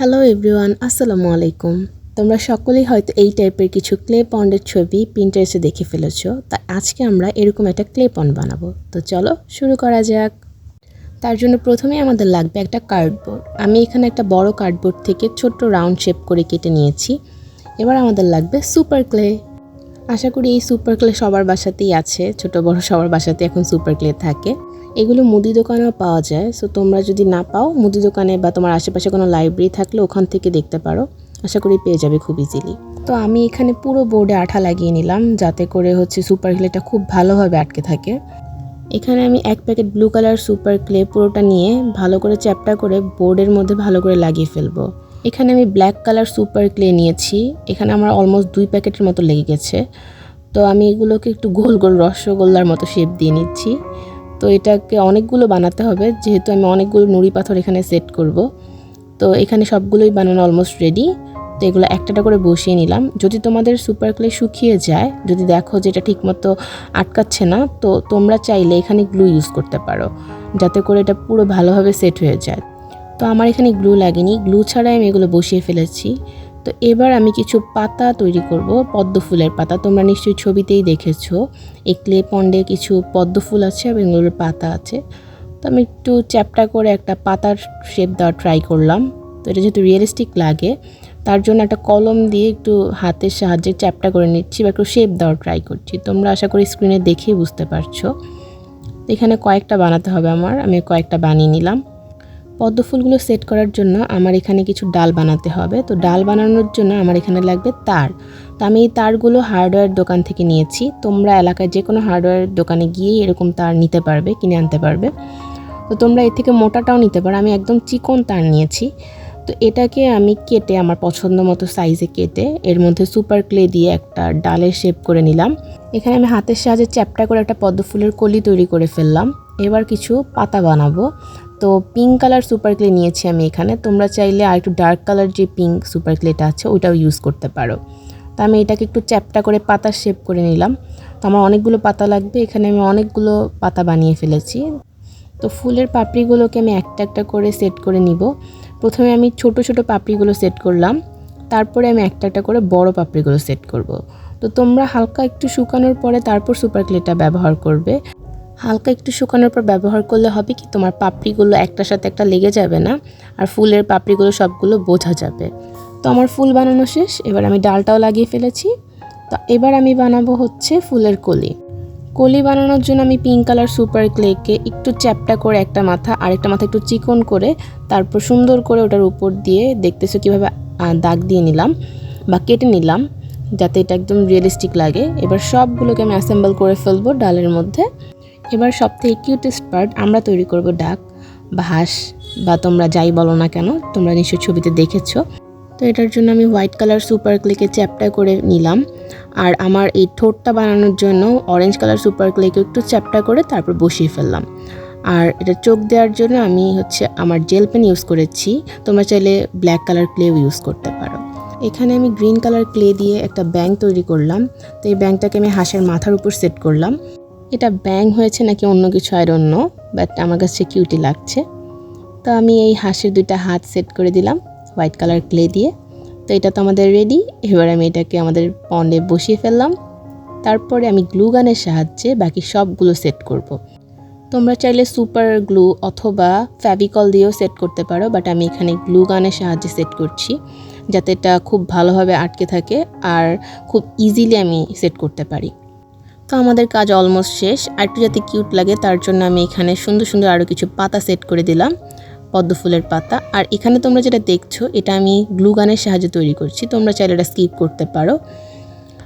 Hello everyone আসসালামু আলাইকুম। তোমরা সকলেই হয়তো এই টাইপের কিছু ক্লে পন্ডের ছবি পিন্টারেস্টে দেখে ফেলেছো, তাই আজকে আমরা এরকম একটা ক্লে পন্ড বানাবো। তো চলো শুরু করা যাক। তার জন্য প্রথমেই আমাদের লাগবে একটা কার্ডবোর্ড আমি এখানে একটা বড় কার্ডবোর্ড থেকে ছোট্ট রাউন্ড শেপ করে কেটে নিয়েছি। এবার আমাদের লাগবে সুপার ক্লে আশা করি এই সুপার ক্লে সবার বাসাতেই আছে, ছোট বড় সবার বাসাতে এখন সুপার ক্লে থাকে। এগুলো মুদি দোকানেও পাওয়া যায়। সো তোমরা যদি না পাও মুদি দোকানে বা তোমার আশেপাশে কোনো লাইব্রেরি থাকলে ওখান থেকে দেখতে পারো। আশা করি পেয়ে যাবে খুব ইজিলি তো আমি এখানে পুরো বোর্ডে আঠা লাগিয়ে নিলাম যাতে করে হচ্ছে সুপার ক্লেটা খুব ভালোভাবে আটকে থাকে। এখানে আমি এক packet blue colour super clay পুরোটা নিয়ে ভালো করে চ্যাপটা করে বোর্ডের মধ্যে ভালো করে লাগিয়ে ফেলব। এখানে আমি ব্ল্যাক কালার সুপার ক্লে নিয়েছি। এখানে আমার অলমোস্ট দুই প্যাকেটের মতো লেগে গেছে। তো আমি এগুলোকে একটু গোল গোল রসগোল্লার মতো শেপ দিয়ে নিচ্ছি। তো এটাকে অনেকগুলো বানাতে হবে। যেহেতু আমি অনেকগুলো নুড়ি পাথর এখানে সেট করব। তো এখানে সবগুলোই বানানো অলমোস্ট রেডি তো এগুলো একটাটা করে বসিয়ে নিলাম। যদি তোমাদের সুপার ক্লে শুকিয়ে যায়, যদি দেখো যে এটা ঠিকমতো আটকাচ্ছে না, তো তোমরা চাইলে এখানে গ্লু ইউজ করতে পারো। যাতে করে এটা পুরো ভালোভাবে সেট হয়ে যায়। তো আমার এখানে গ্লু লাগেনি। গ্লু ছাড়াই আমি এগুলো বসিয়ে ফেলেছি। তো এবার আমি কিছু পাতা তৈরি করব, পদ্ম ফুলের পাতা। তোমরা নিশ্চয়ই ছবিতেই দেখেছ এই ক্লে পন্ডে কিছু পদ্ম ফুল আছে এবং এগুলোর পাতা আছে। তো আমি একটু চ্যাপটা করে একটা পাতার শেপ দেওয়ার ট্রাই করলাম। তো এটা যেহেতু রিয়েলিস্টিক লাগে, তার জন্য একটা কলম দিয়ে একটু হাতের সাহায্যে চ্যাপটা করে নিচ্ছি বা একটু শেপ দেওয়ার ট্রাই করছি। তোমরা আশা করি স্ক্রিনে দেখেই বুঝতে পারছ। এখানে কয়েকটা বানাতে হবে আমার, আমি কয়েকটা বানিয়ে নিলাম। পদ্ম ফুলগুলো সেট করার জন্য আমার এখানে কিছু ডাল বানাতে হবে। তো ডাল বানানোর জন্য আমার এখানে লাগবে তার। তো আমি এই তারগুলো হার্ডওয়্যার দোকান থেকে নিয়েছি। তোমরা এলাকায় যে কোনো হার্ডওয়্যার দোকানে গিয়ে এরকম তার নিতে পারবে, কিনে আনতে পারবে। তো তোমরা এর থেকে মোটাটাও নিতে পারো। আমি একদম চিকন তার নিয়েছি। তো এটাকে আমি কেটে আমার পছন্দ মতো সাইজে কেটে এর মধ্যে সুপার ক্লে দিয়ে একটা ডালের শেপ করে নিলাম। এখানে আমি হাতের সাহায্যে চ্যাপটা করে একটা পদ্ম ফুলের কলি তৈরি করে ফেললাম। এবার কিছু পাতা বানাবো। তো পিঙ্ক কালার সুপার ক্লে নিয়েছি আমি এখানে। তোমরা চাইলে আর একটু ডার্ক কালার যে পিঙ্ক সুপার ক্লেটা আছে ওইটাও ইউজ করতে পারো। তো আমি এটাকে একটু চ্যাপটা করে পাতার শেপ করে নিলাম। তো আমার অনেকগুলো পাতা লাগবে, এখানে আমি অনেকগুলো পাতা বানিয়ে ফেলেছি। তো ফুলের পাপড়িগুলোকে আমি একটা একটা করে সেট করে নিব। প্রথমে আমি ছোট ছোট পাপড়িগুলো সেট করলাম। তারপরে আমি একটা একটা করে বড় পাপড়িগুলো সেট করব। তো তোমরা হালকা একটু শুকানোর পরে তারপর সুপার ক্লেটা ব্যবহার করবে। হালকা একটু শুকানোর পর ব্যবহার করলে হবে কি, তোমার পাপড়িগুলো একটার সাথে একটা লেগে যাবে না, আর ফুলের পাপড়িগুলো সবগুলো বোঝা যাবে। তো আমার ফুল বানানো শেষ, এবার আমি ডালটাও লাগিয়ে ফেলেছি। তো এবার আমি বানাবো হচ্ছে ফুলের কলি। কলি বানানোর জন্য আমি পিঙ্ক কালার সুপার ক্লেকে একটু চ্যাপটা করে একটা মাথা আর একটা মাথা একটু চিকন করে তারপর সুন্দর করে ওটার উপর দিয়ে দেখতেছো কীভাবে দাগ দিয়ে নিলাম বা কেটে নিলাম, যাতে এটা একদম রিয়েলিস্টিক লাগে। এবার সবগুলোকে আমি অ্যাসেম্বল করে ফেলব ডালের মধ্যে। এবার সব থেকে কিউটেস্ট পার্ট আমরা তৈরি করব ডাক বা হাঁস বা তোমরা যাই বলো না কেন, তোমরা নিশ্চয়ই ছবিতে দেখেছ। তো এটার জন্য আমি হোয়াইট কালার সুপার ক্লেকে চ্যাপটা করে নিলাম। আর আমার এই ঠোঁটটা বানানোর জন্য অরেঞ্জ কালার সুপার ক্লেকে একটু চ্যাপটা করে তারপর বসিয়ে ফেললাম। আর এটা চোখ দেওয়ার জন্য আমি হচ্ছে আমার জেল পেন ইউজ করেছি। তোমরা চাইলে ব্ল্যাক কালার ক্লেও ইউজ করতে পারো। এখানে আমি গ্রিন কালার ক্লে দিয়ে একটা ব্যাং তৈরি করলাম। তো এই ব্যাংটাকে আমি হাঁসের মাথার উপর সেট করলাম। এটা ব্যাং হয়েছে নাকি অন্য কিছু? আর অন্য বাট আমার কাছে কিউটি লাগছে। তো আমি এই হাঁসের দুইটা হাত সেট করে দিলাম হোয়াইট কালার ক্লে দিয়ে। তো এটা তো আমাদের রেডি এবার আমি এটাকে আমাদের পন্ডে বসিয়ে ফেললাম। তারপরে আমি গ্লু গানের সাহায্যে বাকি সবগুলো সেট করব। তোমরা চাইলে সুপার গ্লু অথবা ফ্যাভিকল দিয়েও সেট করতে পারো বাট আমি এখানে গ্লু গানের সাহায্যে সেট করছি, যাতে এটা খুব ভালোভাবে আটকে থাকে আর খুব ইজিলি আমি সেট করতে পারি। তো আমাদের কাজ অলমোস্ট শেষ। আর একটু যাতে কিউট লাগে, তার জন্য আমি এখানে সুন্দর সুন্দর আরও কিছু পাতা সেট করে দিলাম, পদ্ম ফুলের পাতা। আর এখানে তোমরা যেটা দেখছ, এটা আমি গ্লু গানের সাহায্যে তৈরি করছি। তোমরা চাইলে এটা স্কিপ করতে পারো।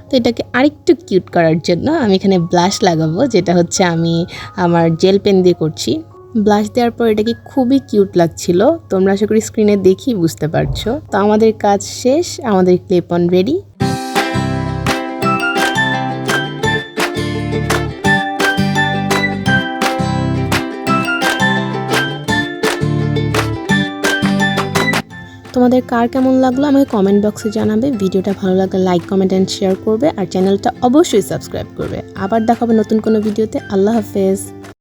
তো এটাকে আরেকটু কিউট করার জন্য আমি এখানে ব্লাশ লাগাবো, যেটা হচ্ছে আমি আমার জেল পেন দিয়ে করছি। ব্লাশ দেওয়ার পর এটাকে খুবই কিউট লাগছিল। তোমরা আশা করি স্ক্রিনে দেখেই বুঝতে পারছ। তো আমাদের কাজ শেষ, আমাদের ক্লেপ অন রেডি তোমাদের কার কেমন লাগল আমাকে কমেন্ট বক্সে জানাবে। ভিডিওটা ভালো লাগলে লাইক কমেন্ট অ্যান্ড শেয়ার করবে। আর চ্যানেলটা অবশ্যই সাবস্ক্রাইব করবে। আবার দেখাবে নতুন কোনো ভিডিওতে আল্লাহ হাফেজ।